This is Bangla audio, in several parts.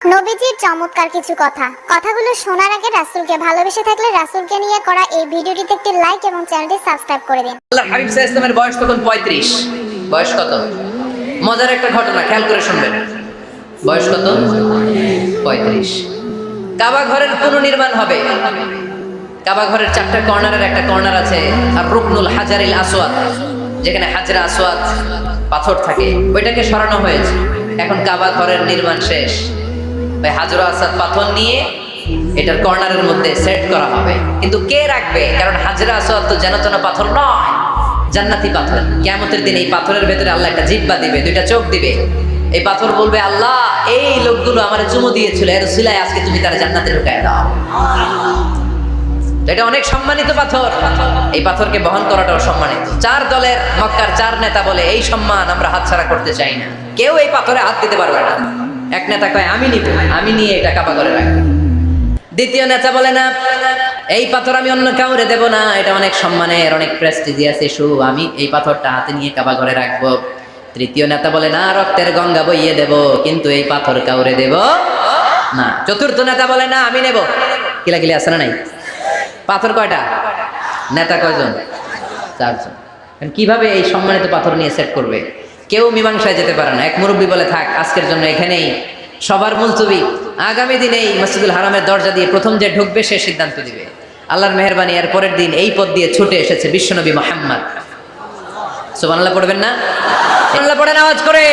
নবীজির চমৎকার কিছু কথা। কথাগুলো শোনার আগে রাসূলকে ভালোবেসে থাকলে রাসূলকে নিয়ে করা এই ভিডিওটিতে একটি লাইক এবং চ্যানেলটি সাবস্ক্রাইব করে দিন। আল্লাহ হাবিব ইসলামের বয়স তখন পঁয়ত্রিশ। বয়স কত? মজার একটা ঘটনা, খেয়াল করে শুনবেন। বয়স কত? পঁয়ত্রিশ। কাবা ঘরের পুনর্নির্মাণ হবে। কাবা ঘরের চারটা কর্নারের একটা কর্নার আছে, আর রুকনুল হাজারিল আসওয়াদ, যেখানে হাজরা আসওয়াদ পাথর থাকে। ওইটাকে সরানো হয়েছে। এখন কাবা ঘরের নির্মাণ শেষ। ওই হাজরা আসাদ পাথর নিয়ে এটার কর্নারের মধ্যে সেট করা হবে। কিন্তু কে রাখবে? কারণ হাজরা আসওয়াদ তো যেন তেন পাথর নয়, জান্নাতি পাথর। কেমতের দিন এই পাথরের ভেতরে আল্লাহ একটা জিব্বা দিবে, দুইটা চোখ দিবে। এই পাথর বলবে, আল্লাহ, এই লোকগুলো আমার চুমু দিয়েছিল, এর সিলাই আজকে তুমি তার জান্নাতে ঢুকায় দাও। এটা অনেক সম্মানিত পাথর। এই পাথরকে বহন করাটাও সম্মানিত। চার দলের মক্কার চার নেতা বলে, এই সম্মান আমরা হাতছাড়া করতে চাই না। কেউ এই পাথরে হাত দিতে পারবে না। এক নেতা কয়, আমি নিব, আমি নিয়ে এটা কাপা করে রাখব। দ্বিতীয় নেতা বলে, না, এই পাথর আমি অন্য কাউরে দেব না, এটা অনেক সম্মানের, অনেক প্রেস্টিজি আছে ইস্যু আমি এই পাথরটা হাতে নিয়ে কাবা ঘরে রাখব। তৃতীয় নেতা বলে, না, রক্তের গঙ্গা বইয়ে দেব, কিন্তু এই পাথর কাউরে দেব না। চতুর্থ নেতা বলে, না, আমি নেব। কিলা কিলা আছে না নাই? পাথর কয়টা? নেতা কয়জন? চারজন। কীভাবে এই সম্মানিত পাথর নিয়ে সেট করবে? কেউ মীমাংসায় যেতে পারে না। এক মুরব্বী বলে, থাক, আজকের জন্য এখানেই সবার মুলতবি। আগামী দিনে এই মসজিদুল হারামের দরজা দিয়ে প্রথম যে ঢুকবে, সে সিদ্ধান্ত দিবে। আল্লাহর মেহরবানি, এর পরের দিন এই পথ দিয়ে ছুটে এসেছে বিশ্বনবী মোহাম্মদ। সুবহানাল্লাহ পড়বেন না? আল্লাহ পড়েন, আওয়াজ করে।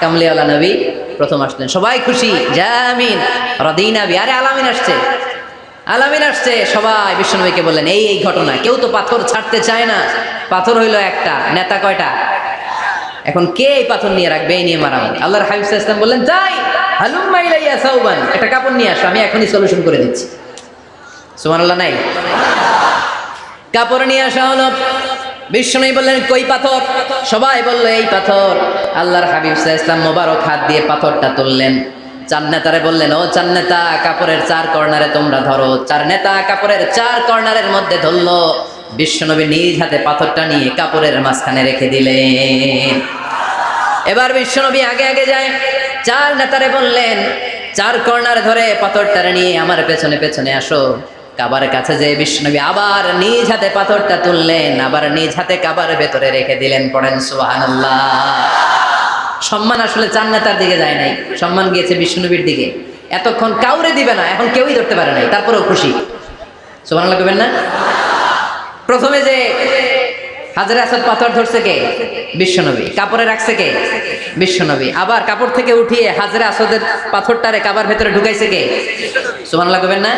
কামলিওয়ালা নবী প্রথম আসলেন। সবাই খুশি? জামিন রদিনাবি আরে আলামিন আসছে। আলামিন আসছে, সবাই বিশ্বনবীকে বললেন, এই এই ঘটনা, কেউ তো পাথর ছাড়তে চায় না। পাথর হইল একটা, নেতা কয়টা? এখন কে এই পাথর নিয়ে রাখবে? এই নিয়ে মারামারি। আল্লাহর হাবিব ওয়াসাল্লাম বললেন, যাই, হালুম্মা ইলাইয়া সাউবান, একটা কাপড় নিয়ে আসো, আমি এখনই সলিউশন করে দিচ্ছি। সুবহানাল্লাহ, নাই? কাপড় নিয়ে আসা হলো। বিষ্ণুই বললেন, কই পাথর? সবাই বলল, এই পাথর। আল্লাহর হাবিব ইসলাম মোবারক হাত দিয়ে পাথরটা তুললেন। চার নেতারে বললেন, ও চার নেতা, কাপড়ের চার কর্নারে তোমরা ধরো। চার নেতা কাপড়ের চার কর্নারের মধ্যে ধরলো। বিশ্বনবী নিজ হাতে পাথরটা নিয়ে কাপড়ের মাঝখানে রেখে দিলেন। এবার বিশ্বনবী আগে আগে যায়। চার নেতারে বললেন, চার কর্নার ধরে পাথরটারে নিয়ে আমার পেছনে পেছনে আসো। কাবার কাছে যে বিষ্ণবী আবার নিজ হাতে পাথরটা তুললেন। আবার নিজ হাতে কাবার ভেতরে রেখে দিলেন, পড়েন সুবহানাল্লাহ। সম্মান আসলে চার নেতার দিকে যায় নাই। সম্মান গিয়েছে বিষ্ণুনবীর দিকে। এতক্ষণ কাউরে দিবে না, এখন কেউই ধরতে পারে নাই, তারপরেও খুশি। সুবহানাল্লাহ কবেন না? প্রথমে যে হাজারে আসাদ পাথর ধরছে কে? বিশ্বনবী কাপড়ে রাখছে কে? বিশ্বনবী আবার কাপড় থেকে উঠিয়ে হাজারে আসাদের পাথরটারে কাবার ভেতরে ঢুকাইছে কে? সুবহানাল্লাহ কবেন না?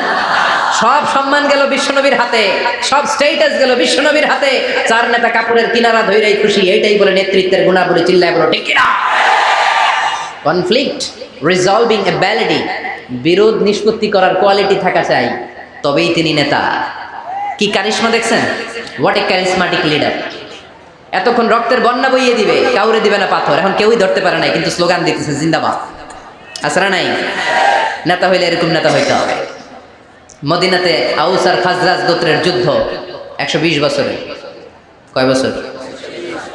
সব সম্মান গেল বিশ্বনবীর হাতে, সব স্টেটাস গেল বিশ্বনবীর হাতে। চার নেতা কাপড়ের কিনারা ধইরাই খুশি, এইটাই বলে নেতৃত্বের গুণাবলী চিল্লায় বলো, ঠিক কনফ্লিক্ট রিজলভিং ব্যালিডি বিরোধ নিষ্পত্তি করার কোয়ালিটি থাকা চাই, তবেই তিনি নেতা। কি কারিশমা দেখছেন? হোয়াট এ ক্যারিসমাটিক লিডার এতক্ষণ রক্তের বন্যা বইয়ে দিবে, কাউরে দিবে না পাথর, এখন কেউই ধরতে পারে নাই, কিন্তু স্লোগান দিতেছে, জিন্দাবাদ। আসরা নাই? নেতা হইলে এরকম নেতা হইতে হবে। মদিনাতে আউস আর খাজরাজ গোত্রের যুদ্ধ, একশো বিশ বছরে। কয় বছর?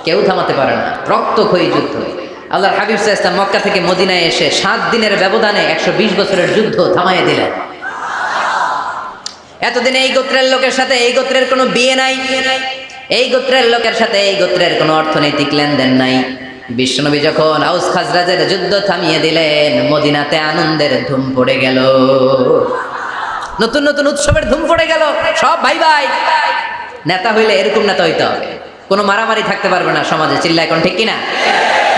কেউ থামাতে পারে না। রক্তক্ষয়ী যুদ্ধ। আল্লাহর হাবিব সাহা মক্কা থেকে মদিনায় এসে সাত দিনের ব্যবধানে একশো বিশ বছরের যুদ্ধ থামাইয়ে দিলেন। এতদিন এই গোত্রের লোকের সাথে এই গোত্রের কোনো বিয়ে নাই। এই গোত্রের লোকের সাথে এই গোত্রের কোনো অর্থনৈতিক লেনদেন নাই। বিশ্বনবী যখন আউস খাজরাজের যুদ্ধ থামিয়ে দিলেন, মদিনাতে আনন্দের ধুম পড়ে গেল। নতুন নতুন উৎসবের ধুম পড়ে গেল। সব ভাই ভাই। নেতা হইলে এরকম নেতা হইতে হবে। কোনো মারামারি থাকতে পারবে না সমাজে। চিল্লা এখন ঠিক কিনা?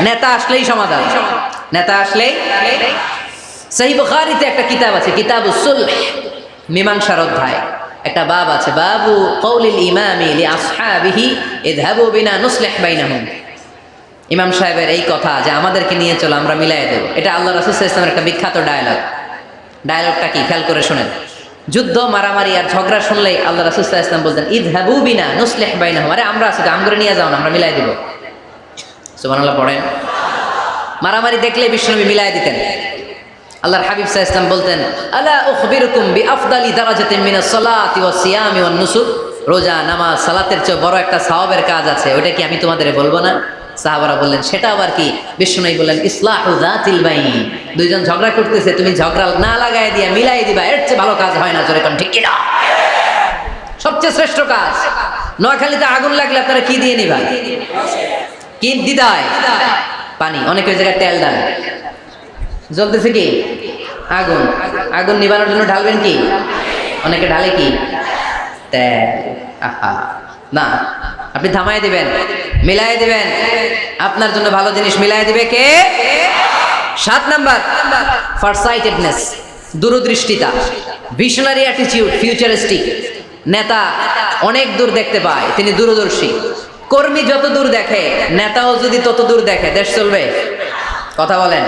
নেতা আসলেই সমাধান। নেতা আসলেই সেই বুখারিতে একটা কিতাব আছে কিতাব উসুল মীমাংসার অধ্যায়। একটা বাব আছে, বাবু কৌলিল ইমামি লি আসহাবিহি ইযহাবু বিনা নুসলিহ বাইনাহুম। ইমাম সাহেবের এই কথা যে আমাদেরকে নিয়ে চলো, আমরা মিলাই দেব। এটা আল্লাহ রাসূল ওয়াসাল্লামের একটা বিখ্যাত ডায়লগ। ডায়লগটা কি? খেয়াল করে শোনেন। যুদ্ধ, মারামারি আর ঝগড়া শুনলেই আল্লাহ রাসূল সাল্লাল্লাহু আলাইহি ওয়াসাল্লাম বলতেন, ইযহাবু বিনা নুসলিহ বাইনাহুম। আরে আমরা আছি তো আমগরে নিয়ে যাও না, আমরা মিলাই দেব। সুবহানাল্লাহ, পড়েন। মারামারি দেখলে বিশ্বনবী মিলাই দিতেন। আল্লাহর হাবিব সাহা ইসলাম বলতেন, আলা উখবিরুকুম বি রোজা, নামাজ, সালাতের চেয়ে বড় একটা সাহাবের কাজ আছে ওটা কি আমি তোমাদের বলব না? সাহাবারা বললেন, সেটা আবার কি? বিষ্ণুনাই বললেন, ইসলাহ দুইজন ঝগড়া করতেছে, তুমি ঝগড়া না লাগাই দিয়া মিলাই দিবা, এর চেয়ে ভালো কাজ হয় না, জোরে কোন, ঠিক কিনা? সবচেয়ে শ্রেষ্ঠ কাজ, নোয়াখালীতে আগুন লাগলে আপনারা কি দিয়ে নিবা? কি? দিদায়। পানি। অনেক ওই জায়গায় তেল দেন জ্বলতেছে কি? আগুন। আগুন নিবানোর জন্য ঢালবেন কি? অনেকে ঢালে কি? তেল। আহা। না। আপনি থামাই দিবেন। মিলাই দিবেন। আপনার জন্য ভালো জিনিস মিলাই দিবে কে? সাত number. Farsightedness. দূরদৃষ্টিতা। Visionary attitude futuristic. নেতা অনেক দূর দেখতে পায়। তিনি দূরদর্শী। কর্মী যত দূর দেখে, নেতাও যদি তত দূর দেখে, দেশ চলবে? কথা বলেন।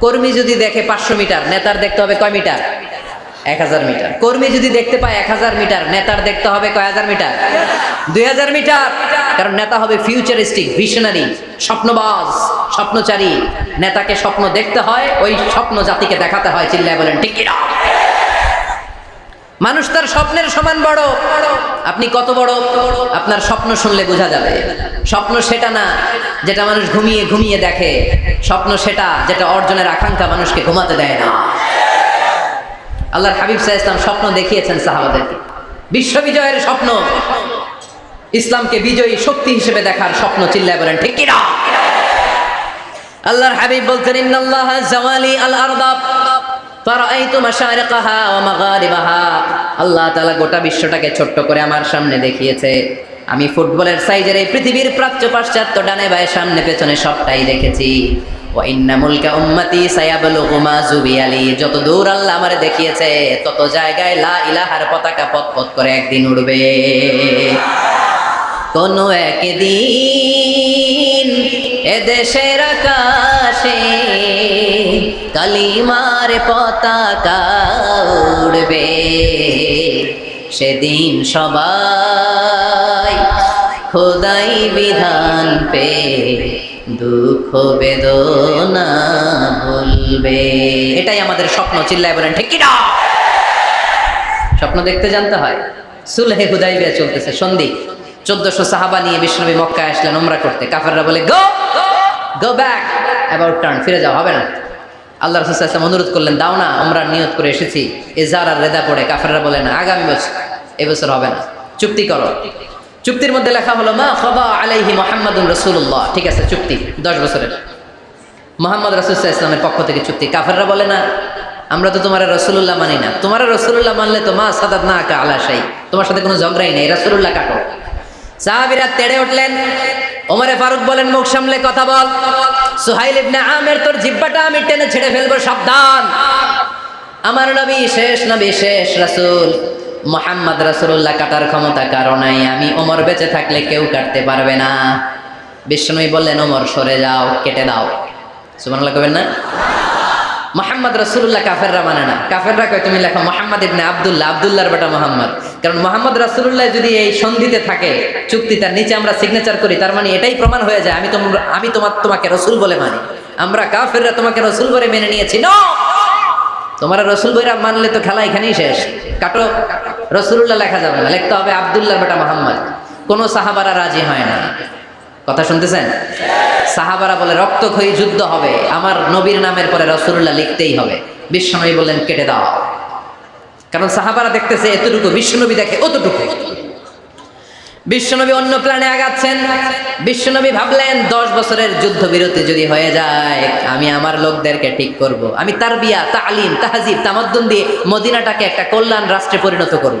কর্মী যদি দেখে পাঁচশো মিটার, নেতার দেখতে হবে কয় মিটার? এক হাজার মিটার। কর্মী যদি দেখতে পায় এক হাজার মিটার, নেতার দেখতে হবে কয় হাজার মিটার? দুই হাজার মিটার। কারণ নেতা হবে ফিউচারিস্টিক ভিশনারি স্বপ্নবাজ, স্বপ্নচারী। নেতাকে স্বপ্ন দেখতে হয়, ওই স্বপ্ন জাতিকে দেখাতে হয়, চিল্লায় বলেন, ঠিক মানুষ তার স্বপ্নের সমান বড়। আপনি কত বড়? আপনার স্বপ্ন শুনলে বোঝা যাবে। স্বপ্ন সেটা না যেটা মানুষ ঘুমিয়ে ঘুমিয়ে দেখে। স্বপ্ন সেটা যেটা অর্জনের আকাঙ্ক্ষা মানুষকে ঘুমাতে দেয় না। আল্লাহর হাবিব সাহা ইসলাম স্বপ্ন দেখিয়েছেন সাহাবাদেরকে। বিশ্ব বিজয়ের স্বপ্ন। ইসলামকে বিজয়ী শক্তি হিসেবে দেখার স্বপ্ন চিল্লায় বলেন, ঠিক কিনা? আল্লাহর হাবিব বলতেন, ইন্নাল্লাহ জাওয়ালি আল আরদাব আল্লাহ গোটা বিশ্বটাকে ছোট্ট করে আমার সামনে দেখিয়েছে। আমি ফুটবলের সাইজের এই পৃথিবীর প্রাচ্য পাশ্চাত্য ডানে বায়ে সামনে পেছনে সবটাই দেখেছি। যত দূর আল্লাহ আমারে দেখিয়েছে, তত জায়গায় করে একদিন উড়বে। কোনো একদিন এদেশের আকাশে কালিমার পতাকা উড়বে। সেদিন সবাই খোদাই বিধান পে দুঃখ বেদনা ভুলবে। এটাই আমাদের স্বপ্ন, চিল্লায় বলেন, ঠিক স্বপ্ন দেখতে জানতে হয়। সুলহে হুদাইবিয়া চলতেছে, সন্ধি। চোদ্দশো সাহাবা নিয়ে বিষ্ণবী মক্কায় আসলেন ওমরা করতে। কাফেররা বলে go go back about turn ফিরে যাও, হবে না। আল্লাহ রসুল ইসলাম অনুরোধ করলেন, দাও না আমরা নিয়ত করে এসেছি। এজার আর রেদা পড়ে, কাফেররা বলে, না, আগামী বছর এবছর হবে না। চুক্তি করো। চুক্তির মধ্যে লেখা হলো, মা খবা আলাইহি মোহাম্মদুল রসুল্লাহ ঠিক আছে, চুক্তি, দশ বছরের। মোহাম্মদ রাসুল্লাহ ইসলামের পক্ষ থেকে চুক্তি। কাফেররা বলে, না, আমরা তো তোমার রসুল্লাহ মানি না। তোমার রসুল্লাহ মানলে তো মা সাদাত না আঁকা আলাশাই তোমার সাথে কোনো ঝগড়াই নেই রসুল্লাহ কাটো। সাহাবিরা তেড়ে উঠলেন। ওমরে ফারুক বলেন, মুখ সামলে কথা বল। সুহাইল ইবনে আমের তোর জিব্বাটা আমি টেনে ছেড়ে ফেলব, সাবধান। আমার নবী, শেষ নবী, শেষ রাসূল। মোহাম্মদ রাসূলুল্লাহ কাটার ক্ষমতা কারণাই আমি ওমর বেঁচে থাকলে কেউ কাটতে পারবে না। বিষ্ণুই বললেন, ওমর, সরে যাও, কেটে দাও। সুবহানাল্লাহ কবেন না? মোহাম্মদ রসুল্লাহ কাফেররা মানে না। কাফেররা কয়, তুমি লেখো মোহাম্মদ ইবনে আবদুল্লাহ, আবদুল্লাহর বেটা মোহাম্মদ। কারণ মোহাম্মদ রসুল্লাহ যদি এই সন্ধিতে থাকে চুক্তি তার নিচে আমরা সিগনেচার করি, তার মানে এটাই প্রমাণ হয়ে যায়, আমি তোমরা আমি তোমার তোমাকে রসুল বলে মানি। আমরা কাফেররা তোমাকে রসুল বলে মেনে নিয়েছি। ন তোমার রসুল বইরা মানলে তো খেলা এখানেই শেষ। কাটো। রসুল্লাহ লেখা যাবে না। লিখতে হবে আবদুল্লাহর বেটা মোহাম্মদ। কোনো সাহাবারা রাজি হয় না কথা শুনতেছেন? সাহাবারা বলে রক্তক্ষয়ী যুদ্ধ হবে। আমার নবীর নামের পরে রসুল্লাহ লিখতেই হবে। বিশ্বনবী বললেন, কেটে দাও। কারণ সাহাবারা দেখতেছে, এতটুকু বিশ্বনবী দেখে অতটুকু। বিশ্বনবী অন্য প্ল্যানে আগাচ্ছেন। বিশ্বনবী ভাবলেন, দশ বছরের যুদ্ধ বিরতি যদি হয়ে যায়, আমি আমার লোকদেরকে ঠিক করব। আমি তার বিয়া তালিম, তাহাজিব, তামাদ্দুন দিয়ে মদিনাটাকে একটা কল্যাণ রাষ্ট্রে পরিণত করব।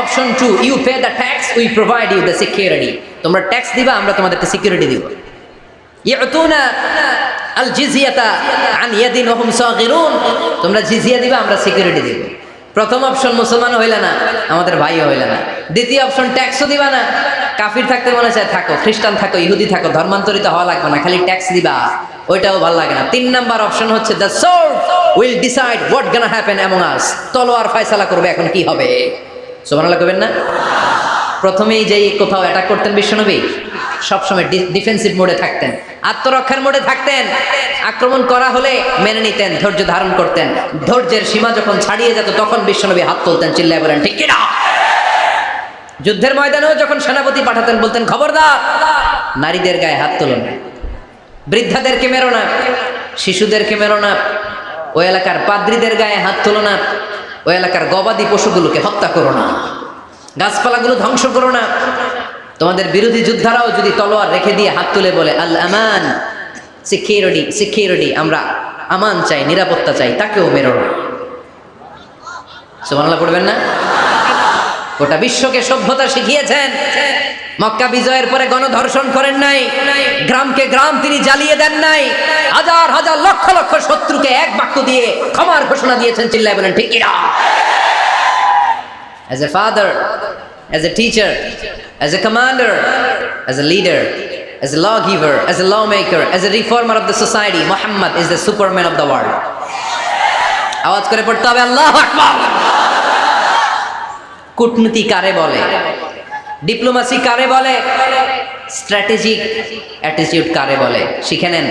option two you pay the tax we provide you the security তোমরা ট্যাক্স দিবা, আমরা তোমাদেরকে সিকিউরিটি দিব। আল তোমরা জিজিয়া দিবা, আমরা সিকিউরিটি দিব। প্রথম অপশন মুসলমান হইলে না, আমাদের ভাইও হইলে না। দ্বিতীয় অপশন ট্যাক্সও দিবা না। কাফির থাকতে মনে চায়, থাকো। খ্রিস্টান থাকো, ইহুদি থাকো, ধর্মান্তরিত হওয়া লাগবে না, খালি ট্যাক্স দিবা। ওইটাও ভালো লাগে না। তিন নাম্বার অপশন হচ্ছে the sword will decide what gonna happen among us তলোয়ার ফয়সালা করবে, এখন কি হবে? সুবহানাল্লাহ কবেন না? প্রথমেই যেই কোথাও অ্যাটাক করতেন বিশ্বনবী, সবসময় ডিফেন্সিভ মোডে থাকতেন। আত্মরক্ষার মোডে থাকতেন। আক্রমণ করা হলে মেনে নিতেন, ধৈর্য ধারণ করতেন। ধৈর্যের সীমা যখন ছাড়িয়ে যেত, তখন বিশ্বনবী হাত তুলতেন, চিল্লায় বলেন, ঠিক কিনা? যুদ্ধের ময়দানেও যখন সেনাপতি পাঠাতেন, বলতেন, খবরদার! নারীদের গায়ে হাত তুলুন। বৃদ্ধাদেরকে মেরো না, শিশুদেরকে মেরো না, ওই এলাকার পাদ্রীদের গায়ে হাত তুলো না। ওই এলাকার গবাদি পশুগুলোকে হত্যা করো না। গাছপালাগুলো ধ্বংস করো না। তোমাদের বিরোধী যোদ্ধারাও যদি তলোয়ার রেখে দিয়ে হাত তুলে বলে, আল আমান, সিকিউরিটি সিকিউরিটি, আমরা আমান চাই, নিরাপত্তা চাই, তাকেও মেরো না। সুবহানাল্লাহ, পড়বেন না? গোটা বিশ্বকে সভ্যতা শিখিয়েছেন। মক্কা বিজয়ের পরে গণধর্ষণ করেন নাই। গ্রামকে গ্রাম তিনি জ্বালিয়ে দেন নাই। হাজার হাজার লক্ষ লক্ষ শত্রুকে এক বাক্য দিয়ে ক্ষমার ঘোষণা দিয়েছেন চিল্লায় বলেন ঠিক কিনা? As a father, as a teacher, as a commander, as a leader, as a lawgiver, as a lawmaker, as a reformer of the society, Muhammad is the superman of the world. আওয়াজ করে পড়তে হবে আল্লাহ আকবার! কূটনীতি কারে বলে? ডিপ্লোমাসি কারে বলে? স্ট্র্যাটেজিক অ্যাটিটিউড কারে বলে? শিখে নেন।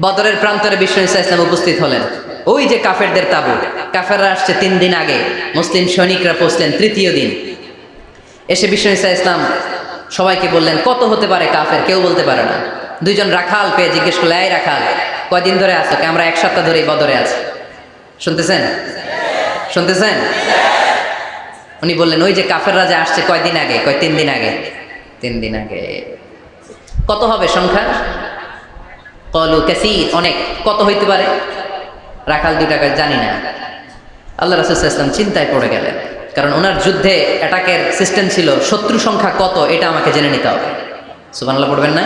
বদরের প্রান্তরে বিশ্ব ইসা ইসলাম উপস্থিত হলেন। ওই যে কাফেরদের তাবু। কাফেররা আসছে তিন দিন আগে। মুসলিম সৈনিকরা পৌঁছলেন তৃতীয় দিন। এসে বিশ্ব ইসা ইসলাম সবাইকে বললেন, কত হতে পারে কাফের? কেউ বলতে পারে না। দুইজন রাখাল পেয়ে জিজ্ঞেস করলে এই রাখাল, কয়দিন ধরে আসো আমরা এক সপ্তাহ ধরেই বদরে আছি। শুনতেছেন? শুনতেছেন? উনি বললেন, ওই যে কাফেররা যে আসছে কয়দিন আগে? কয়, তিন দিন আগে। তিন দিন আগে। কত হবে সংখ্যা? কলু ক্যাসির অনেক। কত হইতে পারে? রাখাল দুই টাকা জানি না। আল্লাহ রাসুল ইসলাম চিন্তায় পড়ে গেলেন, কারণ ওনার যুদ্ধে অ্যাটাকের সিস্টেম ছিল, শত্রু সংখ্যা কত, এটা আমাকে জেনে নিতে হবে। সুবানাল্লাহ পড়বেন না?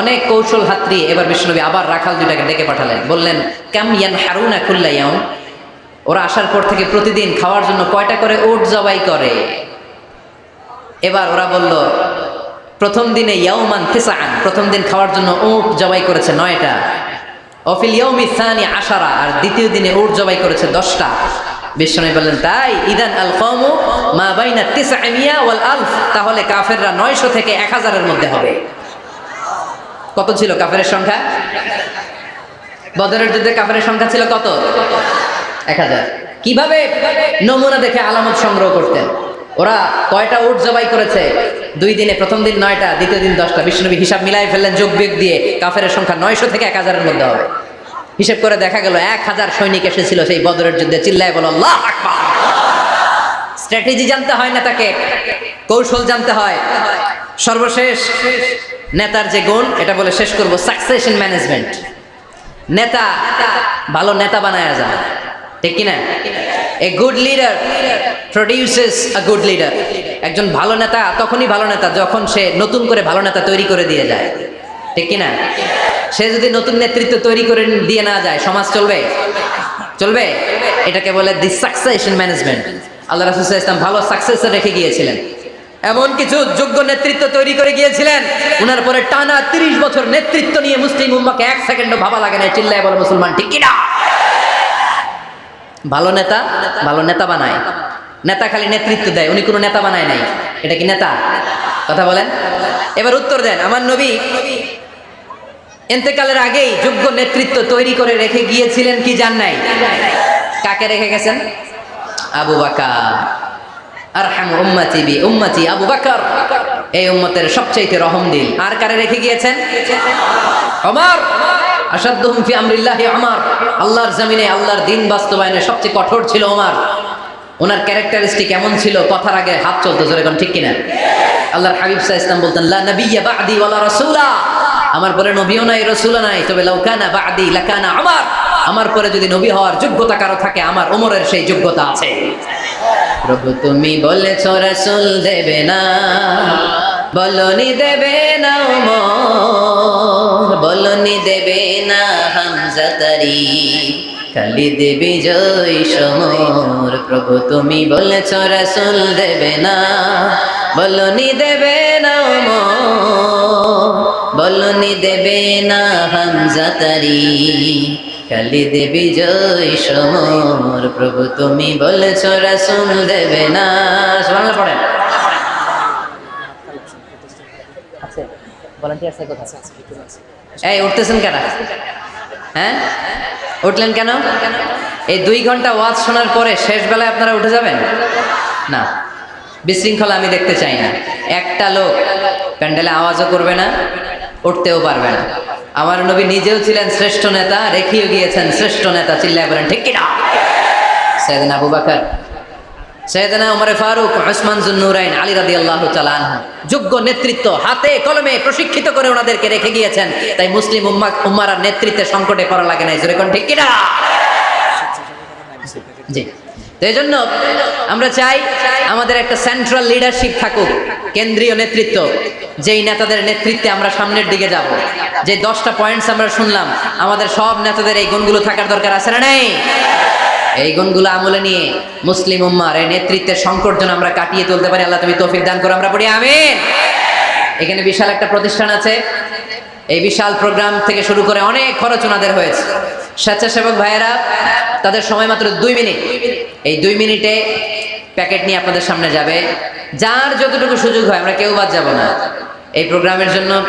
অনেক কৌশল হাতড়ি এবার বিষ্ণুনবী আবার রাখাল দুইটাকে ডেকে পাঠালেন, বললেন ক্যাম ইয়ান হারুনা খুল্লা ইয়াউন ওরা আসার পর থেকে প্রতিদিন খাওয়ার জন্য কয়টা করে ওট জবাই করে। এবার ওরা বলল, প্রথম দিনে ইয়াউমান তিসাআন প্রথম দিন খাওয়ার জন্য উট জবাই করেছে নয়টা। অফিল ইয়াউমি সানি আশারা, আর দ্বিতীয় দিনে উট জবাই করেছে দশটা। বিশ্বনবী বললেন, তাই? ইদান আল কওমু মা বাইনা তিসআমিয়া ওয়াল আলফ, তাহলে কাফেররা নয়শো থেকে এক হাজারের মধ্যে হবে। কত ছিল কাফেরের সংখ্যা? বদরের যুদ্ধে কাফেরের সংখ্যা ছিল কত? এক হাজার। কীভাবে নমুনা দেখে আলামত সংগ্রহ করতেন? ওরা কয়টা উট জবাই করেছে? দুই দিনে প্রথম দিন নয়টা, দ্বিতীয় দিন দশটা। বিষ্ণুনবী হিসাব মিলাই ফেললেন, যোগ বিয়োগ দিয়ে কাফের সংখ্যা নয়শো থেকে এক হাজারের মধ্যে হবে। হিসেব করে দেখা গেল, এক হাজার সৈনিক এসেছিল সেই বদরের যুদ্ধে। চিল্লায় বলো স্ট্র্যাটেজি জানতে হয় না তাকে, কৌশল জানতে হয়। সর্বশেষ নেতার যে গুণ, এটা বলে শেষ করব সাকসেশন ম্যানেজমেন্ট নেতা, ভালো নেতা বানায় যায়। একজন ভালো নেতা তখনই ভালো নেতা যখন সে নতুন করে ভালো নেতা তৈরি করে দিয়ে যায়। ঠিক কিনা সে যদি নতুন নেতৃত্ব তৈরি করে দিয়ে না যায়, সমাজ চলবে? চলবে? এটাকে বলে দি সাকসেশন ম্যানেজমেন্ট আল্লাহ রাসুল ভালো সাকসেসর রেখে গিয়েছিলেন। এমন কিছু যোগ্য নেতৃত্ব তৈরি করে গিয়েছিলেন ওনার পরে টানা তিরিশ বছর নেতৃত্ব নিয়ে মুসলিম উম্মাকে এক সেকেন্ডও ভাবা লাগে না চিল্লায় বলে মুসলমান ঠিক কিনা ভালো নেতা ভালো নেতা বানায়। নেতা খালি নেতৃত্ব দেয়, উনি কোনো নেতা বানায় নাই। এটা কি নেতা? কথা বলেন। এবার উত্তর দেন, আমার নবী এতেকালের আগেই যোগ্য নেতৃত্ব তৈরি করে রেখে গিয়েছিলেন কি জান নাই? কাকে রেখে গেছেন? আবু বাকার। উম্মতি বি আবু বাকর। এই উম্মতের সবচাইতে রহম দিল। আর কারে রেখে গিয়েছেন? আসাদুহুম ফি ওমর। আল্লাহর জমিনে, আল্লাহর দিন বাস্তবায়নে সবচেয়ে কঠোর ছিল ওমর। ওনার ক্যারেক্টারিস্টিক এমন ছিল, কথার আগে হাত চলতো, জোরে কোন ঠিক কিনা? আল্লাহর হাবিব সাহ ইসলাম বলতেন, লা বা'দি ওয়ালা রাসূলা। আমার পরে নবীও নাই, রসুলও নাই। তবে লাউকানা বা'দি লাকানা আমার আমার পরে যদি নবী হওয়ার যোগ্যতা কারও থাকে, আমার ওমরের সেই যোগ্যতা আছে। প্রভু তুমি বলেছ, রসুল দেবে না। বলনি দেবে না বলনি দেবে না হামজা তারি। খালি দেবী জয় সমর, প্রভু তুমি বলেছ রসুল দেবে না। বলনি দেবে না বলনি দেবে না হামজা তারি। খালি দেবী জয় সমর, প্রভু তুমি বলেছ রসুল দেবে না। বাংলা পড়েন এই উঠতেছেন কেন? হ্যাঁ? উঠলেন কেন? এই দুই ঘণ্টা ওয়াজ শোনার পরে শেষ বেলায় আপনারা উঠে যাবেন? না। বিশৃঙ্খলা আমি দেখতে চাই না। একটা লোক প্যান্ডেলে আওয়াজও করবে না উঠতেও পারবে না। আমার নবী নিজেও ছিলেন শ্রেষ্ঠ নেতা রেখেও গিয়েছেন শ্রেষ্ঠ নেতা চিল্লায় বলেন ঠিক কিনা? সৈয়দিন আবু বাকর সৈয়দনা উমরে ফারুক ওসমান জুন্নুরাইন, আলী রাদি আল্লাহ যোগ্য নেতৃত্ব হাতে কলমে প্রশিক্ষিত করে ওনাদেরকে রেখে গিয়েছেন। তাই মুসলিম উম্মা উম্মারা নেতৃত্বে সংকটে পড়া লাগে নাই। যেরকম ঠিক কিনা? জি। এই জন্য আমরা চাই আমাদের একটা সেন্ট্রাল লিডারশিপ থাকুক, কেন্দ্রীয় নেতৃত্ব, যেই নেতাদের নেতৃত্বে আমরা সামনের দিকে যাব। যে দশটা পয়েন্টস আমরা শুনলাম, আমাদের সব নেতাদের এই গুণগুলো থাকার দরকার আছে না নেই? এই গুণগুলো আমলে নিয়ে মুসলিম উম্মার এই নেতৃত্বের সংকট যেন আমরা কাটিয়ে তুলতে পারি। আল্লাহ তুমি তৌফিক দান করো, আমরা পড়ি, আমিন। এখানে বিশাল একটা প্রতিষ্ঠান আছে। এই বিশাল প্রোগ্রাম থেকে শুরু করে অনেক খরচ ওনাদের হয়েছে। স্বেচ্ছাসেবক ভাইয়েরা, তাদের সময় মাত্র দুই মিনিট। এই দুই মিনিটে প্যাকেট নিয়ে আপনাদের সামনে যাবে। যার যতটুকু সুযোগ হয়, আমরা কেউ বাদ যাব না। এই প্রোগ্রামের জন্য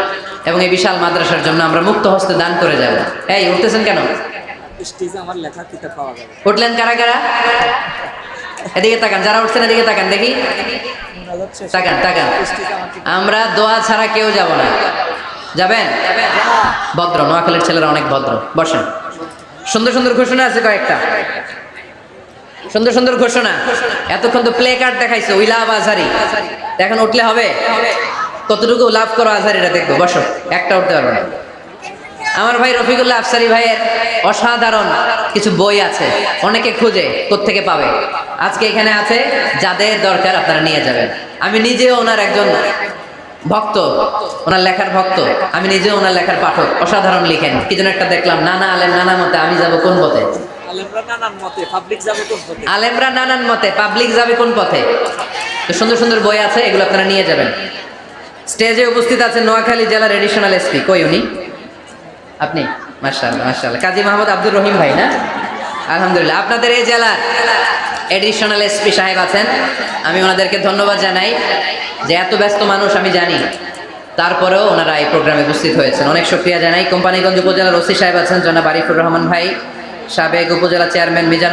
এবং এই বিশাল মাদ্রাসার জন্য আমরা মুক্ত হস্তে দান করে যাব। এই, উঠতেছেন কেন? স্টেজে আমার লেখা কিতাব পাওয়া যাবে। উঠলেন কারা কারা? এদিকে তাকান, যারা উঠছেন এদিকে তাকান, দেখি। তাকান তাকান। আমার দোয়া ছাড়া কেউ যাব না। যাবেন? ভদ্র, নোয়াখালীর ছেলেরা অনেক ভদ্র। বসেন। সুন্দর সুন্দর ঘোষণা আছে কয়েকটা। সুন্দর সুন্দর ঘোষণা। এতক্ষণ তো প্লে কার্ড দেখাইছো উই লাভ আজহারি। এখন উঠলে হবে? কতটুকু লাভ করো আজহারিটা দেখব। বসো, একটা উঠতে পারবে না। আমার ভাই রফিকুল্লাহ আফসারি ভাইয়ের অসাধারণ কিছু বই আছে। অনেকে খুঁজে কোত্থেকে পাবে। আজকে এখানে আছে যাদের দরকার আপনারা নিয়ে যাবেন। আমি নিজেও ওনার একজন ভক্ত ওনার লেখার ভক্ত। আমি নিজেও ওনার লেখার পাঠক। অসাধারণ লিখেন। কি যেন একটা দেখলাম নানা আলেম নানা মতে আমি যাব কোন পথে? আলেমরা নানান মতে পাবলিক যাবে কোন পথে? আলেমরা নানান মতে পাবলিক যাবে কোন পথে? তো সুন্দর সুন্দর বই আছে এগুলো আপনারা নিয়ে যাবেন। স্টেজে উপস্থিত আছে নোয়াখালী জেলার এডিশনাল এসপি কই উনি? আপনি? মার্শাল্লাহ মার্শাল্লাহ কাজী মাহমুদ আব্দুর রহিম ভাই, না? আলহামদুলিল্লাহ। আপনাদের এই জেলার এডিশনাল এসপি সাহেব আছেন। আমি ওনাদেরকে ধন্যবাদ জানাই যে এত ব্যস্ত মানুষ আমি জানি। তারপরেও ওনারা এই প্রোগ্রামে উপস্থিত হয়েছেন। অনেক শুক্রিয়া জানাই। কোম্পানিগঞ্জ উপজেলার ওসি সাহেব আছেন, জনাব আরিফুর রহমান ভাই, সাবেক উপজেলা চেয়ারম্যান মিজানুর